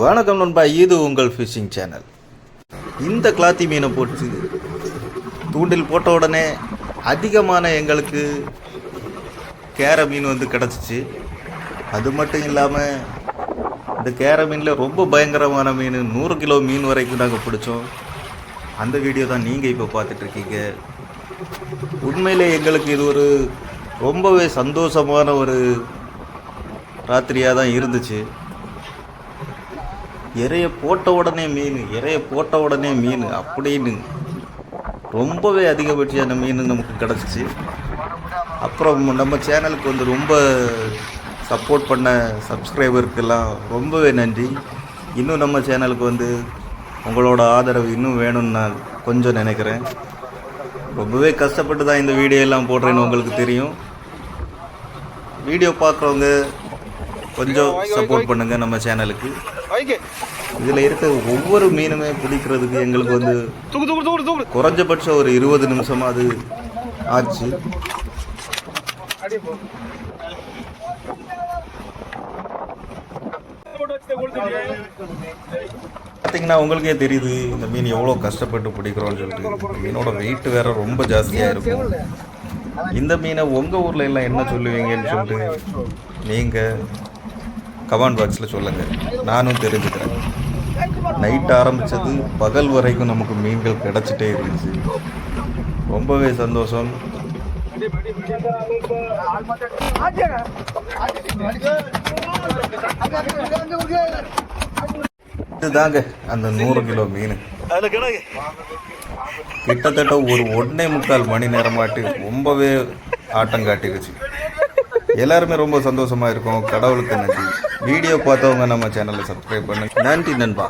வணக்கம் நண்பா இது உங்கள் ஃபிஷிங் சேனல் இந்த கிளாத்தி மீனை போட்டு தூண்டில் போட்ட உடனே அதிகமான எங்களுக்கு கேர மீன் வந்து கிடச்சிச்சு. அது மட்டும் இல்லாமல் இந்த கேர மீனில் ரொம்ப பயங்கரமான மீன் நூறு கிலோ மீன் வரைக்கும் நாங்கள் பிடிச்சோம். அந்த வீடியோ தான் நீங்கள் இப்போ பார்த்துட்ருக்கீங்க உண்மையிலே எங்களுக்கு இது ஒரு ரொம்பவே சந்தோஷமான ஒரு ராத்திரியாக தான் இருந்துச்சு. இறைய போட்ட உடனே மீன் இறைய போட்ட உடனே மீன் அப்படின்னு ரொம்பவே அதிகபட்சியான மீன் நமக்கு கிடச்சிச்சு. அப்புறம் நம்ம சேனலுக்கு வந்து ரொம்ப சப்போர்ட் பண்ண சப்ஸ்கிரைபருக்கெல்லாம் ரொம்பவே நன்றி. இன்னும் நம்ம சேனலுக்கு வந்து உங்களோட ஆதரவு இன்னும் வேணும்னு நான் கொஞ்சம் நினைக்கிறேன். ரொம்பவே கஷ்டப்பட்டு தான் இந்த வீடியோ எல்லாம் போடுறேன்னு உங்களுக்கு தெரியும். வீடியோ பார்க்குறவங்க கொஞ்சம் சப்போர்ட் பண்ணுங்கள் நம்ம சேனலுக்கு இதில் இருக்க ஒவ்வொரு மீனுமே பிடிக்கிறதுக்கு எங்களுக்கு வந்து குறைஞ்சபட்சம் ஒரு இருபது நிமிஷம் அது ஆச்சு. பார்த்தீங்கன்னா உங்களுக்கே தெரியுது இந்த மீன் எவ்வளோ கஷ்டப்பட்டு பிடிக்கிறோம்னு சொல்லிட்டு. மீனோட வெயிட் வேற ரொம்ப ஜாஸ்தியாக இருக்கும். இந்த மீனை உங்கள் ஊரில் எல்லாம் என்ன சொல்லுவீங்கன்னு சொல்லிட்டு நீங்கள் கமெண்ட் பாக்ஸில் சொல்லுங்கள் நானும் தெரிஞ்சுக்கிறேன். நைட் ஆரம்பித்தது பகல் வரைக்கும் நமக்கு மீன்கள் கிடச்சிட்டே இருந்துச்சு. ரொம்பவே சந்தோஷம். இதுதாங்க அந்த நூறு கிலோ மீன். கிட்டத்தட்ட ஒரு ஒன்றே முக்கால் மணி நேரமாட்டு ரொம்பவே ஆட்டம் காட்டிருச்சு எல்லாருமே ரொம்ப சந்தோஷமா இருக்கும். கடவுளுக்கு நன்றி. வீடியோ பார்த்தவங்க நம்ம சேனலை சப்ஸ்கிரைப் பண்ணுங்க. நன்றி நண்பா.